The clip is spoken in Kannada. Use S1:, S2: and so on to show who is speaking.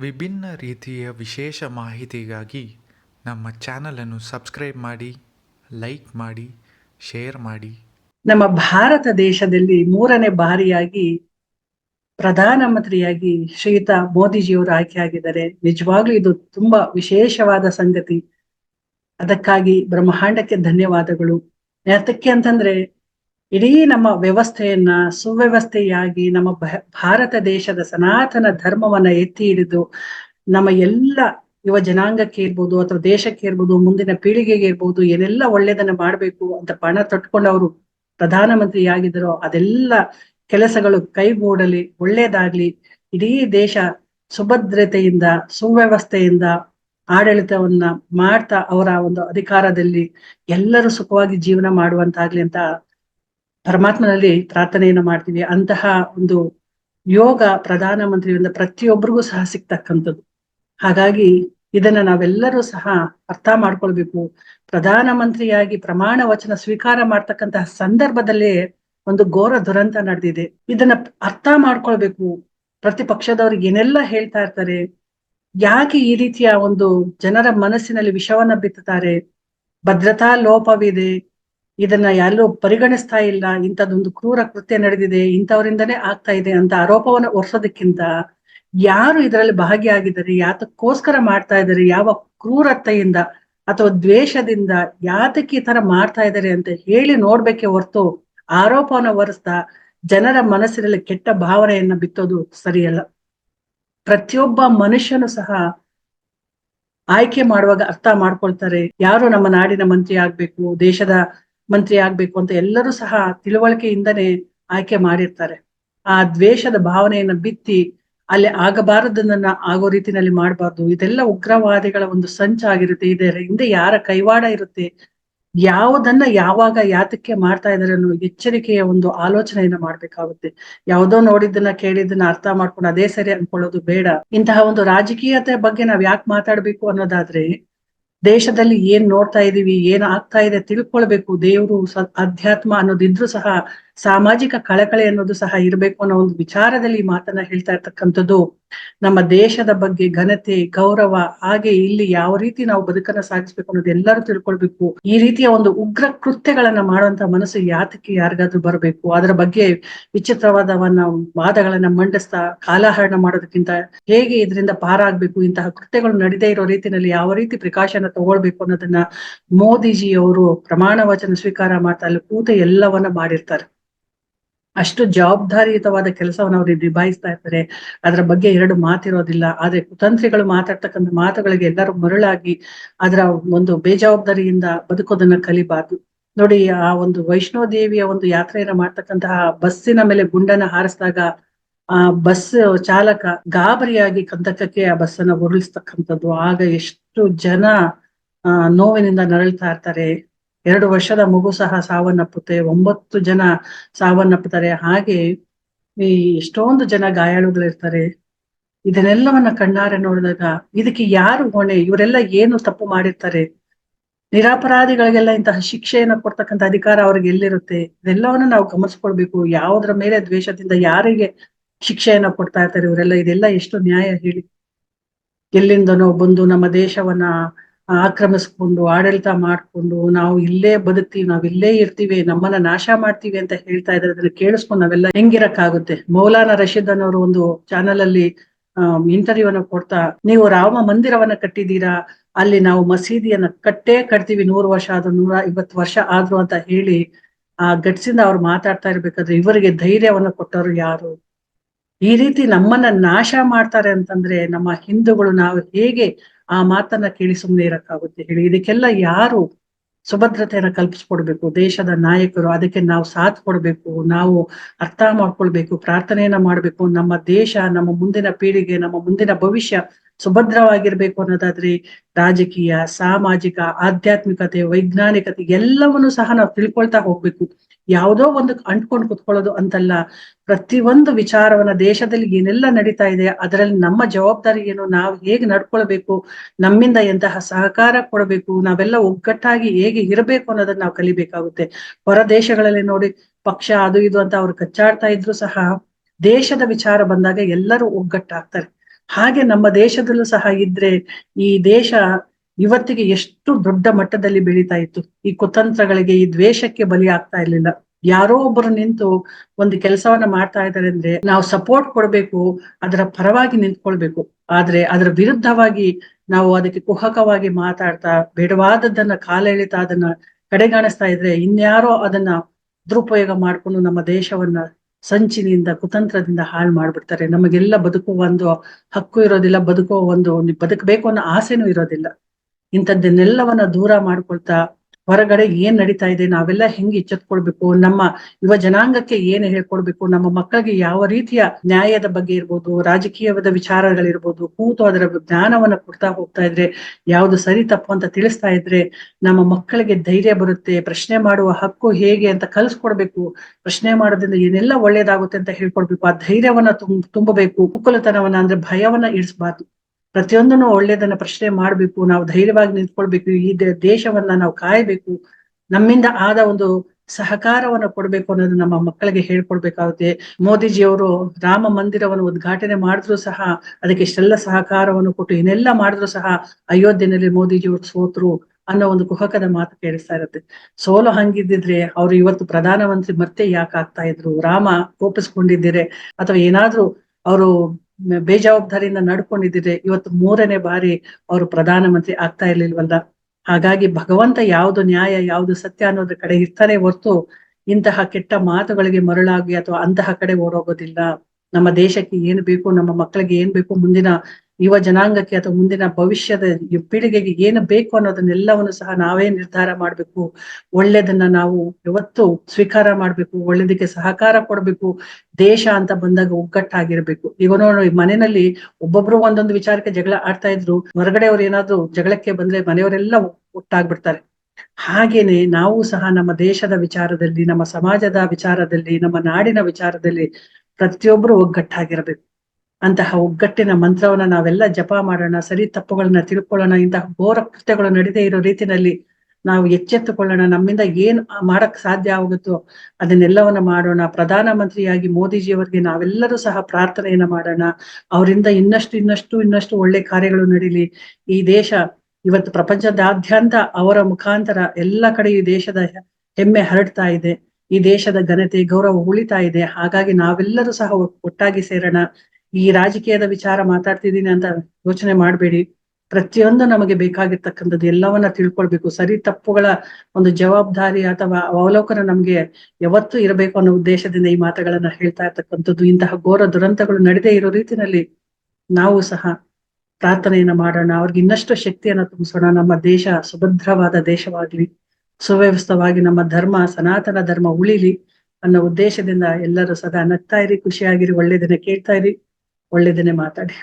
S1: ವಿಭಿನ್ನ ರೀತಿಯ ವಿಶೇಷ ಮಾಹಿತಿಗಾಗಿ ನಮ್ಮ ಚಾನಲನ್ನು ಸಬ್ಸ್ಕ್ರೈಬ್ ಮಾಡಿ, ಲೈಕ್ ಮಾಡಿ, ಶೇರ್ ಮಾಡಿ.
S2: ನಮ್ಮ ಭಾರತ ದೇಶದಲ್ಲಿ ಮೂರನೇ ಬಾರಿಯಾಗಿ ಪ್ರಧಾನಮಂತ್ರಿಯಾಗಿ ಶ್ರೀಯುತ ಮೋದಿಜಿಯವರು ಆಯ್ಕೆಯಾಗಿದ್ದಾರೆ ನಿಜವಾಗ್ಲೂ ಇದು ತುಂಬಾ ವಿಶೇಷವಾದ ಸಂಗತಿ. ಅದಕ್ಕಾಗಿ ಬ್ರಹ್ಮಾಂಡಕ್ಕೆ ಧನ್ಯವಾದಗಳು. ಯಾತಕ್ಕೆ ಅಂತಂದ್ರೆ ಇಡೀ ನಮ್ಮ ವ್ಯವಸ್ಥೆಯನ್ನ ಸುವ್ಯವಸ್ಥೆಯಾಗಿ ನಮ್ಮ ಭಾರತ ದೇಶದ ಸನಾತನ ಧರ್ಮವನ್ನ ಎತ್ತಿ ಹಿಡಿದು ನಮ್ಮ ಎಲ್ಲ ಯುವ ಜನಾಂಗಕ್ಕೆ ಇರ್ಬೋದು ಅಥವಾ ದೇಶಕ್ಕೆ ಇರ್ಬೋದು, ಮುಂದಿನ ಪೀಳಿಗೆಗೆ ಇರ್ಬೋದು, ಏನೆಲ್ಲ ಒಳ್ಳೇದನ್ನ ಮಾಡ್ಬೇಕು ಅಂತ ಪಣ ತೊಟ್ಕೊಂಡು ಅವರು ಪ್ರಧಾನಮಂತ್ರಿ ಆಗಿದ್ರು ಅದೆಲ್ಲ ಕೆಲಸಗಳು ಕೈಗೂಡಲಿ ಒಳ್ಳೇದಾಗ್ಲಿ, ಇಡೀ ದೇಶ ಸುಭದ್ರತೆಯಿಂದ, ಸುವ್ಯವಸ್ಥೆಯಿಂದ ಆಡಳಿತವನ್ನ ಮಾಡ್ತಾ ಅವರ ಒಂದು ಅಧಿಕಾರದಲ್ಲಿ ಎಲ್ಲರೂ ಸುಖವಾಗಿ ಜೀವನ ಮಾಡುವಂತಾಗ್ಲಿ ಅಂತ ಪರಮಾತ್ಮನಲ್ಲಿ ಪ್ರಾರ್ಥನೆಯನ್ನು ಮಾಡ್ತೀವಿ. ಅಂತಹ ಒಂದು ಯೋಗ ಪ್ರಧಾನ ಮಂತ್ರಿಯಿಂದ ಪ್ರತಿಯೊಬ್ಬರಿಗೂ ಸಹ ಸಿಗ್ತಕ್ಕಂಥದ್ದು. ಹಾಗಾಗಿ ಇದನ್ನ ನಾವೆಲ್ಲರೂ ಸಹ ಅರ್ಥ ಮಾಡ್ಕೊಳ್ಬೇಕು. ಪ್ರಧಾನ ಮಂತ್ರಿಯಾಗಿ ಪ್ರಮಾಣ ವಚನ ಸ್ವೀಕಾರ ಮಾಡ್ತಕ್ಕಂತಹ ಸಂದರ್ಭದಲ್ಲೇ ಒಂದು ಘೋರ ದುರಂತ ನಡೆದಿದೆ. ಇದನ್ನ ಅರ್ಥ ಮಾಡ್ಕೊಳ್ಬೇಕು. ಪ್ರತಿಪಕ್ಷದವ್ರು ಏನೆಲ್ಲ ಹೇಳ್ತಾ ಇರ್ತಾರೆ, ಯಾಕೆ ಈ ರೀತಿಯ ಒಂದು ಜನರ ಮನಸ್ಸಿನಲ್ಲಿ ವಿಷವನ್ನ ಬಿತ್ತುತ್ತಾರೆ, ಭದ್ರತಾ ಲೋಪವಿದೆ ಇದನ್ನ ಯಾರು ಪರಿಗಣಿಸ್ತಾ ಇಲ್ಲ. ಇಂಥದ್ದೊಂದು ಕ್ರೂರ ಕೃತ್ಯ ನಡೆದಿದೆ ಇಂಥವರಿಂದನೇ ಆಗ್ತಾ ಇದೆ ಅಂತ ಆರೋಪವನ್ನ ಹೊರಿಸೋದಕ್ಕಿಂತ ಯಾರು ಇದರಲ್ಲಿ ಭಾಗಿಯಾಗಿದ್ದಾರೆ, ಯಾತಕ್ಕೋಸ್ಕರ ಮಾಡ್ತಾ ಇದ್ದಾರೆ, ಯಾವ ಕ್ರೂರತೆಯಿಂದ ಅಥವಾ ದ್ವೇಷದಿಂದ ಯಾತಕ್ಕೆ ಈ ತರ ಮಾಡ್ತಾ ಇದ್ದಾರೆ ಅಂತ ಹೇಳಿ ನೋಡ್ಬೇಕೆ ಹೊರ್ತು ಆರೋಪವನ್ನ ಹೊರಿಸ್ತಾ ಜನರ ಮನಸ್ಸಿನಲ್ಲಿ ಕೆಟ್ಟ ಭಾವನೆಯನ್ನ ಬಿತ್ತೋದು ಸರಿಯಲ್ಲ. ಪ್ರತಿಯೊಬ್ಬ ಮನುಷ್ಯನು ಸಹ ಆಯ್ಕೆ ಮಾಡುವಾಗ ಅರ್ಥ ಮಾಡ್ಕೊಳ್ತಾರೆ. ಯಾರು ನಮ್ಮ ನಾಡಿನ ಮಂತ್ರಿ ಆಗ್ಬೇಕು, ದೇಶದ ಮಂತ್ರಿ ಆಗ್ಬೇಕು ಅಂತ ಎಲ್ಲರೂ ಸಹ ತಿಳುವಳಿಕೆಯಿಂದನೇ ಆಯ್ಕೆ ಮಾಡಿರ್ತಾರೆ. ಆ ದ್ವೇಷದ ಭಾವನೆಯನ್ನ ಬಿತ್ತಿ ಅಲ್ಲಿ ಆಗಬಾರದನ್ನ ಆಗೋ ರೀತಿನಲ್ಲಿ ಮಾಡಬಾರ್ದು. ಇದೆಲ್ಲ ಉಗ್ರವಾದಿಗಳ ಒಂದು ಸಂಚಾಗಿರುತ್ತೆ ಇದರ ಹಿಂದೆ ಯಾರ ಕೈವಾಡ ಇರುತ್ತೆ, ಯಾವುದನ್ನ ಯಾವಾಗ ಯಾತಕ್ಕೆ ಮಾಡ್ತಾ ಇದಾರೆ ಅನ್ನೋ ಎಚ್ಚರಿಕೆಯ ಒಂದು ಆಲೋಚನೆಯನ್ನ ಮಾಡ್ಬೇಕಾಗುತ್ತೆ. ಯಾವುದೋ ನೋಡಿದ್ದನ್ನ ಕೇಳಿದ್ದನ್ನ ಅರ್ಥ ಮಾಡ್ಕೊಂಡು ಅದೇ ಸರಿ ಅನ್ಕೊಳ್ಳೋದು ಬೇಡ. ಇಂತಹ ಒಂದು ರಾಜಕೀಯತೆ ಬಗ್ಗೆ ನಾವ್ ಯಾಕೆ ಮಾತಾಡ್ಬೇಕು ಅನ್ನೋದಾದ್ರೆ ದೇಶದಲ್ಲಿ ಏನ್ ನೋಡ್ತಾ ಇದೀವಿ ಏನ್ ಆಗ್ತಾ ಇದೆ ತಿಳ್ಕೊಳ್ಬೇಕು. ದೇವರು ಅಧ್ಯಾತ್ಮ ಅನ್ನೋದಿದ್ರು ಸಹ ಸಾಮಾಜಿಕ ಕಳಕಳಿ ಅನ್ನೋದು ಸಹ ಇರಬೇಕು ಅನ್ನೋ ಒಂದು ವಿಚಾರದಲ್ಲಿ ಮಾತನ್ನ ಹೇಳ್ತಾ ಇರ್ತಕ್ಕಂಥದ್ದು. ನಮ್ಮ ದೇಶದ ಬಗ್ಗೆ ಘನತೆ, ಗೌರವ, ಹಾಗೆ ಇಲ್ಲಿ ಯಾವ ರೀತಿ ನಾವು ಬದುಕನ್ನ ಸಾಗಿಸ್ಬೇಕು ಅನ್ನೋದು ಎಲ್ಲರೂ ತಿಳ್ಕೊಳ್ಬೇಕು. ಈ ರೀತಿಯ ಒಂದು ಉಗ್ರ ಕೃತ್ಯಗಳನ್ನ ಮಾಡುವಂತ ಮನಸ್ಸು ಯಾತಕ್ಕೆ ಯಾರಿಗಾದ್ರೂ ಬರಬೇಕು? ಅದರ ಬಗ್ಗೆ ವಿಚಿತ್ರವಾದವನ್ನ ವಾದಗಳನ್ನ ಮಂಡಿಸ್ತಾ, ಕಾಲಹರಣ ಮಾಡೋದಕ್ಕಿಂತ ಹೇಗೆ ಇದರಿಂದ ಪಾರಾಗ್ಬೇಕು? ಇಂತಹ ಕೃತ್ಯಗಳು ನಡೆದೇ ಇರೋ ರೀತಿಯಲ್ಲಿ ಯಾವ ರೀತಿ ಪ್ರಿಕಾಷನ್ ತಗೊಳ್ಬೇಕು ಅನ್ನೋದನ್ನ ಮೋದಿಜಿ ಅವರು ಪ್ರಮಾಣ ವಚನ ಸ್ವೀಕಾರ ಮಾಡ್ತಾ ಅಲ್ಲಿ ಕೂತ ಎಲ್ಲವನ್ನ ಮಾಡಿರ್ತಾರೆ. ಅಷ್ಟು ಜವಾಬ್ದಾರಿಯುತವಾದ ಕೆಲಸವನ್ನು ಅವರು ನಿಭಾಯಿಸ್ತಾ ಇರ್ತಾರೆ ಅದರ ಬಗ್ಗೆ ಎರಡು ಮಾತಿರೋದಿಲ್ಲ. ಆದ್ರೆ ಕುತಂತ್ರಿಗಳು ಮಾತಾಡ್ತಕ್ಕಂಥ ಮಾತುಗಳಿಗೆ ಎಲ್ಲರೂ ಮರಳಾಗಿ ಅದರ ಒಂದು ಬೇಜವಾಬ್ದಾರಿಯಿಂದ ಬದುಕೋದನ್ನ ಕಲಿಬಾರ್ದು. ನೋಡಿ, ಆ ಒಂದು ವೈಷ್ಣೋ ದೇವಿಯ ಒಂದು ಯಾತ್ರೆಯನ್ನ ಮಾಡ್ತಕ್ಕಂತಹ ಬಸ್ಸಿನ ಮೇಲೆ ಗುಂಡನ್ನ ಹಾರಿಸಿದಾಗ ಆ ಬಸ್ ಚಾಲಕ ಗಾಬರಿಯಾಗಿ ಕಂದಕಕ್ಕೆ ಆ ಬಸ್ಸನ್ನ ಉರುಳಿಸ್ತಕ್ಕಂಥದ್ದು ಆಗ ಎಷ್ಟು ಜನ, ಆ, ನೋವಿನಿಂದ ನರಳ್ತಾ ಇರ್ತಾರೆ. ಎರಡು ವರ್ಷದ ಮಗು ಸಹ ಸಾವನ್ನಪ್ಪುತ್ತೆ. ಒಂಬತ್ತು ಜನ ಸಾವನ್ನಪ್ಪುತ್ತಾರೆ. ಹಾಗೆ ಈ ಎಷ್ಟೊಂದು ಜನ ಗಾಯಾಳುಗಳಿರ್ತಾರೆ. ಇದನ್ನೆಲ್ಲವನ್ನ ಕಣ್ಣಾರೆ ನೋಡಿದಾಗ ಇದಕ್ಕೆ ಯಾರು ಹೊಣೆ? ಇವರೆಲ್ಲ ಏನು ತಪ್ಪು ಮಾಡಿರ್ತಾರೆ? ನಿರಾಪರಾಧಿಗಳಿಗೆಲ್ಲ ಇಂತಹ ಶಿಕ್ಷೆಯನ್ನು ಕೊಡ್ತಕ್ಕಂಥ ಅಧಿಕಾರ ಅವ್ರಿಗೆ ಎಲ್ಲಿರುತ್ತೆ? ಇದೆಲ್ಲವನ್ನ ನಾವು ಗಮನಿಸ್ಕೊಳ್ಬೇಕು. ಯಾವುದ್ರ ಮೇಲೆ ದ್ವೇಷದಿಂದ ಯಾರಿಗೆ ಶಿಕ್ಷೆಯನ್ನ ಕೊಡ್ತಾ ಇರ್ತಾರೆ? ಇವರೆಲ್ಲ ಇದೆಲ್ಲ ಎಷ್ಟು ನ್ಯಾಯ ಹೇಳಿ. ಎಲ್ಲಿಂದನೋ ಬಂದು ನಮ್ಮ ದೇಶವನ್ನ ಆಕ್ರಮಿಸ್ಕೊಂಡು, ಆಡಳಿತ ಮಾಡ್ಕೊಂಡು, ನಾವು ಇಲ್ಲೇ ಬದುಕ್ತೀವಿ, ನಾವ್ ಇಲ್ಲೇ ಇರ್ತೀವಿ, ನಮ್ಮನ್ನ ನಾಶ ಮಾಡ್ತೀವಿ ಅಂತ ಹೇಳ್ತಾ ಇದ್ರೆ ಅದನ್ನ ಕೇಳಿಸ್ಕೊಂಡು ನಾವೆಲ್ಲ ಹೆಂಗಿರಕ್ಕಾಗುತ್ತೆ? ಮೌಲಾನಾ ರಶೀದ್ ಅನ್ನೋರು ಒಂದು ಚಾನಲ್ ಅಲ್ಲಿ ಇಂಟರ್ವ್ಯೂ ಅನ್ನ ಕೊಡ್ತಾ, ನೀವು ರಾಮ ಮಂದಿರವನ್ನ ಕಟ್ಟಿದೀರಾ ಅಲ್ಲಿ ನಾವು ಮಸೀದಿಯನ್ನ ಕಟ್ಟೇ ಕಟ್ತೀವಿ, ನೂರು ವರ್ಷ ಆದ್ರೂ, ನೂರ ಐವತ್ತು ವರ್ಷ ಆದ್ರು ಅಂತ ಹೇಳಿ, ಆ ಗಟ್ಸಿಂದ ಅವ್ರು ಮಾತಾಡ್ತಾ ಇರ್ಬೇಕಾದ್ರೆ ಇವರಿಗೆ ಧೈರ್ಯವನ್ನ ಕೊಟ್ಟವರು ಯಾರು? ಈ ರೀತಿ ನಮ್ಮನ್ನ ನಾಶ ಮಾಡ್ತಾರೆ ಅಂತಂದ್ರೆ, ನಮ್ಮ ಹಿಂದೂಗಳು ನಾವು ಹೇಗೆ ಆ ಮಾತನ್ನ ಕೇಳಿ ಸುಮ್ಮನೆ ಇರಕ್ಕಾಗುತ್ತೆ ಹೇಳಿ. ಇದಕ್ಕೆಲ್ಲ ಯಾರು ಸುಭದ್ರತೆಯನ್ನ ಕಲ್ಪಿಸ್ಕೊಡ್ಬೇಕು? ದೇಶದ ನಾಯಕರು ಅದಕ್ಕೆ ನಾವು ಸಾಥ್ ಕೊಡ್ಬೇಕು, ನಾವು ಅರ್ಥ ಮಾಡ್ಕೊಳ್ಬೇಕು, ಪ್ರಾರ್ಥನೆಯನ್ನ ಮಾಡ್ಬೇಕು. ನಮ್ಮ ದೇಶ, ನಮ್ಮ ಮುಂದಿನ ಪೀಳಿಗೆ, ನಮ್ಮ ಮುಂದಿನ ಭವಿಷ್ಯ ಸುಭದ್ರವಾಗಿರ್ಬೇಕು ಅನ್ನೋದಾದ್ರೆ ರಾಜಕೀಯ, ಸಾಮಾಜಿಕ, ಆಧ್ಯಾತ್ಮಿಕತೆ, ವೈಜ್ಞಾನಿಕತೆ ಎಲ್ಲವನ್ನು ಸಹ ನಾವು ತಿಳ್ಕೊಳ್ತಾ ಹೋಗ್ಬೇಕು. ಯಾವುದೋ ಒಂದು ಅಂಟ್ಕೊಂಡು ಕುತ್ಕೊಳ್ಳೋದು ಅಂತಲ್ಲ, ಪ್ರತಿಯೊಂದು ವಿಚಾರವನ್ನ ದೇಶದಲ್ಲಿ ಏನೆಲ್ಲ ನಡೀತಾ ಇದೆ, ಅದರಲ್ಲಿ ನಮ್ಮ ಜವಾಬ್ದಾರಿ ಏನು, ನಾವು ಹೇಗೆ ನಡ್ಕೊಳ್ಬೇಕು, ನಮ್ಮಿಂದ ಎಂತಹ ಸಹಕಾರ ಕೊಡಬೇಕು, ನಾವೆಲ್ಲ ಒಗ್ಗಟ್ಟಾಗಿ ಹೇಗೆ ಇರಬೇಕು ಅನ್ನೋದನ್ನ ನಾವು ಕಲಿಬೇಕಾಗುತ್ತೆ. ಹೊರ ದೇಶಗಳಲ್ಲಿ ನೋಡಿ, ಪಕ್ಷ ಅದು ಇದು ಅಂತ ಅವ್ರು ಕಚ್ಚಾಡ್ತಾ ಇದ್ರು ಸಹ ದೇಶದ ವಿಚಾರ ಬಂದಾಗ ಎಲ್ಲರೂ ಒಗ್ಗಟ್ಟಾಗ್ತಾರೆ. ಹಾಗೆ ನಮ್ಮ ದೇಶದಲ್ಲೂ ಸಹ ಇದ್ರೆ ಈ ದೇಶ ಇವತ್ತಿಗೆ ಎಷ್ಟು ದೊಡ್ಡ ಮಟ್ಟದಲ್ಲಿ ಬೆಳೀತಾ ಇತ್ತು. ಈ ಕುತಂತ್ರಗಳಿಗೆ, ಈ ದ್ವೇಷಕ್ಕೆ ಬಲಿ ಆಗ್ತಾ ಇರ್ಲಿಲ್ಲ. ಯಾರೋ ಒಬ್ಬರು ನಿಂತು ಒಂದು ಕೆಲಸವನ್ನ ಮಾಡ್ತಾ ಇದ್ದಾರೆ ಅಂದ್ರೆ ನಾವು ಸಪೋರ್ಟ್ ಕೊಡ್ಬೇಕು, ಅದರ ಪರವಾಗಿ ನಿಂತ್ಕೊಳ್ಬೇಕು. ಆದ್ರೆ ಅದರ ವಿರುದ್ಧವಾಗಿ ನಾವು ಅದಕ್ಕೆ ಕುಹಕವಾಗಿ ಮಾತಾಡ್ತಾ, ಬೇಡವಾದದ್ದನ್ನ ಕಾಲ ಎಳಿತಾ ಅದನ್ನ ಕಡೆಗಾಣಿಸ್ತಾ ಇದ್ರೆ ಇನ್ಯಾರೋ ಅದನ್ನ ದುರುಪಯೋಗ ಮಾಡ್ಕೊಂಡು ನಮ್ಮ ದೇಶವನ್ನ ಸಂಚಿನಿಂದ ಕುತಂತ್ರದಿಂದ ಹಾಳು ಮಾಡ್ಬಿಡ್ತಾರೆ. ನಮಗೆಲ್ಲ ಬದುಕುವ ಒಂದು ಹಕ್ಕು ಇರೋದಿಲ್ಲ, ಬದುಕುವ ಒಂದು ಬದುಕಬೇಕು ಅನ್ನೋ ಆಸೆನೂ ಇರೋದಿಲ್ಲ. ಇಂಥದ್ದನ್ನೆಲ್ಲವನ್ನ ದೂರ ಮಾಡ್ಕೊಳ್ತಾ ಹೊರಗಡೆ ಏನ್ ನಡೀತಾ ಇದೆ ನಾವೆಲ್ಲ ಹೆಂಗ್ ಎಚ್ಚೆತ್ಕೊಳ್ಬೇಕು? ನಮ್ಮ ಯುವ ಜನಾಂಗಕ್ಕೆ ಏನ್ ಹೇಳ್ಕೊಡ್ಬೇಕು? ನಮ್ಮ ಮಕ್ಕಳಿಗೆ ಯಾವ ರೀತಿಯ ನ್ಯಾಯದ ಬಗ್ಗೆ ಇರ್ಬೋದು ರಾಜಕೀಯದ ವಿಚಾರಗಳಿರ್ಬೋದು, ಕೂತು ಅದರ ಜ್ಞಾನವನ್ನ ಕೊಡ್ತಾ ಹೋಗ್ತಾ ಇದ್ರೆ, ಯಾವ್ದು ಸರಿ ತಪ್ಪು ಅಂತ ತಿಳಿಸ್ತಾ ಇದ್ರೆ, ನಮ್ಮ ಮಕ್ಕಳಿಗೆ ಧೈರ್ಯ ಬರುತ್ತೆ. ಪ್ರಶ್ನೆ ಮಾಡುವ ಹಕ್ಕು ಹೇಗೆ ಅಂತ ಕಲ್ಸ್ಕೊಡ್ಬೇಕು. ಪ್ರಶ್ನೆ ಮಾಡೋದ್ರಿಂದ ಏನೆಲ್ಲ ಒಳ್ಳೇದಾಗುತ್ತೆ ಅಂತ ಹೇಳ್ಕೊಡ್ಬೇಕು. ಆ ಧೈರ್ಯವನ್ನ ತುಂಬ, ತುಂಬಬೇಕು. ಮುಕ್ಕಲತನವನ್ನ ಅಂದ್ರೆ ಭಯವನ್ನ ಇಡಿಸ್ಬಾರ್ದು ಪ್ರತಿಯೊಂದನ್ನು ಒಳ್ಳೇದನ್ನ ಪ್ರಶ್ನೆ ಮಾಡ್ಬೇಕು, ನಾವು ಧೈರ್ಯವಾಗಿ ನಿಂತ್ಕೊಳ್ಬೇಕು, ಈ ದೇಶವನ್ನ ನಾವು ಕಾಯ್ಬೇಕು, ನಮ್ಮಿಂದ ಆದ ಒಂದು ಸಹಕಾರವನ್ನ ಕೊಡ್ಬೇಕು ಅನ್ನೋದು ನಮ್ಮ ಮಕ್ಕಳಿಗೆ ಹೇಳ್ಕೊಡ್ಬೇಕಾಗುತ್ತೆ. ಮೋದಿಜಿಯವರು ರಾಮ ಮಂದಿರವನ್ನು ಉದ್ಘಾಟನೆ ಮಾಡಿದ್ರು ಸಹ ಅದಕ್ಕೆ ಇಷ್ಟೆಲ್ಲ ಸಹಕಾರವನ್ನು ಕೊಟ್ಟು ಏನೆಲ್ಲ ಮಾಡಿದ್ರು ಸಹ ಅಯೋಧ್ಯೆಯಲ್ಲಿ ಮೋದಿಜಿಯವರು ಸೋತ್ರು ಅನ್ನೋ ಒಂದು ಕುಹಕದ ಮಾತು ಕೇಳಿಸ್ತಾ ಇರುತ್ತೆ. ಸೋಲು ಹಂಗಿದ್ದಿದ್ರೆ ಅವ್ರು ಇವತ್ತು ಪ್ರಧಾನಮಂತ್ರಿ ಮತ್ತೆ ಯಾಕೆ ಆಗ್ತಾ ಇದ್ರು? ರಾಮ ಕೋಪಿಸ್ಕೊಂಡಿದ್ದೀರೆ ಅಥವಾ ಏನಾದ್ರೂ ಅವರು ಬೇಜವಾಬ್ದಾರಿಯಿಂದ ನಡ್ಕೊಂಡಿದ್ರೆ ಇವತ್ತು ಮೂರನೇ ಬಾರಿ ಅವರು ಪ್ರಧಾನಮಂತ್ರಿ ಆಗ್ತಾ ಇರ್ಲಿಲ್ವಲ್ಲ? ಹಾಗಾಗಿ ಭಗವಂತ ಯಾವುದು ನ್ಯಾಯ, ಯಾವುದು ಸತ್ಯ ಅನ್ನೋದ್ರ ಕಡೆ ಇರ್ತಾನೆ ಹೊರ್ತು ಇಂತಹ ಕೆಟ್ಟ ಮಾತುಗಳಿಗೆ ಮರಳಾಗಿ ಅಥವಾ ಅಂತಹ ಕಡೆ ಓಡೋಗೋದಿಲ್ಲ. ನಮ್ಮ ದೇಶಕ್ಕೆ ಏನ್ ಬೇಕು, ನಮ್ಮ ಮಕ್ಕಳಿಗೆ ಏನ್ ಬೇಕು ಮುಂದಿನ ಯುವ ಜನಾಂಗಕ್ಕೆ ಅಥವಾ ಮುಂದಿನ ಭವಿಷ್ಯದ ಪೀಳಿಗೆಗೆ ಏನು ಬೇಕು ಅನ್ನೋದನ್ನೆಲ್ಲವನ್ನು ಸಹ ನಾವೇ ನಿರ್ಧಾರ ಮಾಡ್ಬೇಕು. ಒಳ್ಳೇದನ್ನ ನಾವು ಯಾವತ್ತು ಸ್ವೀಕಾರ ಮಾಡ್ಬೇಕು, ಒಳ್ಳೇದಕ್ಕೆ ಸಹಕಾರ ಕೊಡ್ಬೇಕು, ದೇಶ ಅಂತ ಬಂದಾಗ ಒಗ್ಗಟ್ಟಾಗಿರ್ಬೇಕು. ಈಗ ನೋಡಿ ಮನೆಯಲ್ಲಿ ಒಬ್ಬೊಬ್ರು ಒಂದೊಂದು ವಿಚಾರಕ್ಕೆ ಜಗಳ ಆಡ್ತಾ ಇದ್ರು, ಹೊರಗಡೆ ಅವ್ರು ಏನಾದ್ರು ಜಗಳಕ್ಕೆ ಬಂದ್ರೆ ಮನೆಯವರೆಲ್ಲ ಒಟ್ಟಾಗ್ಬಿಡ್ತಾರೆ. ಹಾಗೇನೆ ನಾವು ಸಹ ನಮ್ಮ ದೇಶದ ವಿಚಾರದಲ್ಲಿ, ನಮ್ಮ ಸಮಾಜದ ವಿಚಾರದಲ್ಲಿ, ನಮ್ಮ ನಾಡಿನ ವಿಚಾರದಲ್ಲಿ ಪ್ರತಿಯೊಬ್ರು ಒಗ್ಗಟ್ಟಾಗಿರ್ಬೇಕು. ಅಂತಹ ಒಗ್ಗಟ್ಟಿನ ಮಂತ್ರವನ್ನ ನಾವೆಲ್ಲ ಜಪ ಮಾಡೋಣ, ಸರಿ ತಪ್ಪುಗಳನ್ನ ತಿಳ್ಕೊಳ್ಳೋಣ, ಇಂತಹ ಘೋರ ಕೃತ್ಯಗಳು ನಡೀದೇ ಇರೋ ರೀತಿನಲ್ಲಿ ನಾವು ಎಚ್ಚೆತ್ತುಕೊಳ್ಳೋಣ, ನಮ್ಮಿಂದ ಏನ್ ಮಾಡಕ್ ಸಾಧ್ಯ ಆಗುತ್ತೋ ಅದನ್ನೆಲ್ಲವನ್ನ ಮಾಡೋಣ. ಪ್ರಧಾನ ಮಂತ್ರಿಯಾಗಿ ಮೋದಿಜಿಯವರಿಗೆ ನಾವೆಲ್ಲರೂ ಸಹ ಪ್ರಾರ್ಥನೆಯನ್ನ ಮಾಡೋಣ. ಅವರಿಂದ ಇನ್ನಷ್ಟು ಇನ್ನಷ್ಟು ಇನ್ನಷ್ಟು ಒಳ್ಳೆ ಕಾರ್ಯಗಳು ನಡೀಲಿ. ಈ ದೇಶ ಇವತ್ತು ಪ್ರಪಂಚದಾದ್ಯಂತ ಅವರ ಮುಖಾಂತರ ಎಲ್ಲ ಕಡೆ ಈ ದೇಶದ ಹೆಮ್ಮೆ ಹರಡ್ತಾ ಇದೆ. ಈ ದೇಶದ ಘನತೆ, ಗೌರವ ಉಳಿತಾ ಇದೆ. ಹಾಗಾಗಿ ನಾವೆಲ್ಲರೂ ಸಹ ಒಟ್ಟಾಗಿ ಸೇರೋಣ. ಈ ರಾಜಕೀಯದ ವಿಚಾರ ಮಾತಾಡ್ತಿದ್ದೀನಿ ಅಂತ ಯೋಚನೆ ಮಾಡಬೇಡಿ. ಪ್ರತಿಯೊಂದು ನಮಗೆ ಬೇಕಾಗಿರ್ತಕ್ಕಂಥದ್ದು ಎಲ್ಲವನ್ನ ತಿಳ್ಕೊಳ್ಬೇಕು. ಸರಿ ತಪ್ಪುಗಳ ಒಂದು ಜವಾಬ್ದಾರಿ ಅಥವಾ ಅವಲೋಕನ ನಮ್ಗೆ ಯಾವತ್ತು ಇರಬೇಕು ಅನ್ನೋ ಉದ್ದೇಶದಿಂದ ಈ ಮಾತುಗಳನ್ನ ಹೇಳ್ತಾ ಇರ್ತಕ್ಕಂಥದ್ದು, ಇಂತಹ ಘೋರ ದುರಂತಗಳು ನಡೆದೇ ಇರೋ ರೀತಿನಲ್ಲಿ ನಾವು ಸಹ ಪ್ರಾರ್ಥನೆಯನ್ನ ಮಾಡೋಣ. ಅವ್ರಿಗೆ ಇನ್ನಷ್ಟು ಶಕ್ತಿಯನ್ನ ತುಂಬಿಸೋಣ. ನಮ್ಮ ದೇಶ ಸುಭದ್ರವಾದ ದೇಶವಾಗ್ಲಿ ಸುವ್ಯವಸ್ಥವಾಗಿ ನಮ್ಮ ಧರ್ಮ, ಸನಾತನ ಧರ್ಮ ಉಳಿಲಿ ಅನ್ನೋ ಉದ್ದೇಶದಿಂದ ಎಲ್ಲರೂ ಸದಾ ನಗ್ತಾ ಇರಿ, ಖುಷಿಯಾಗಿರಿ ಒಳ್ಳೇದನ್ನ ಕೇಳ್ತಾ ಇರಿ. ಒಳ್ಳೆದನ್ನೇ ಮಾತಾಡಿ.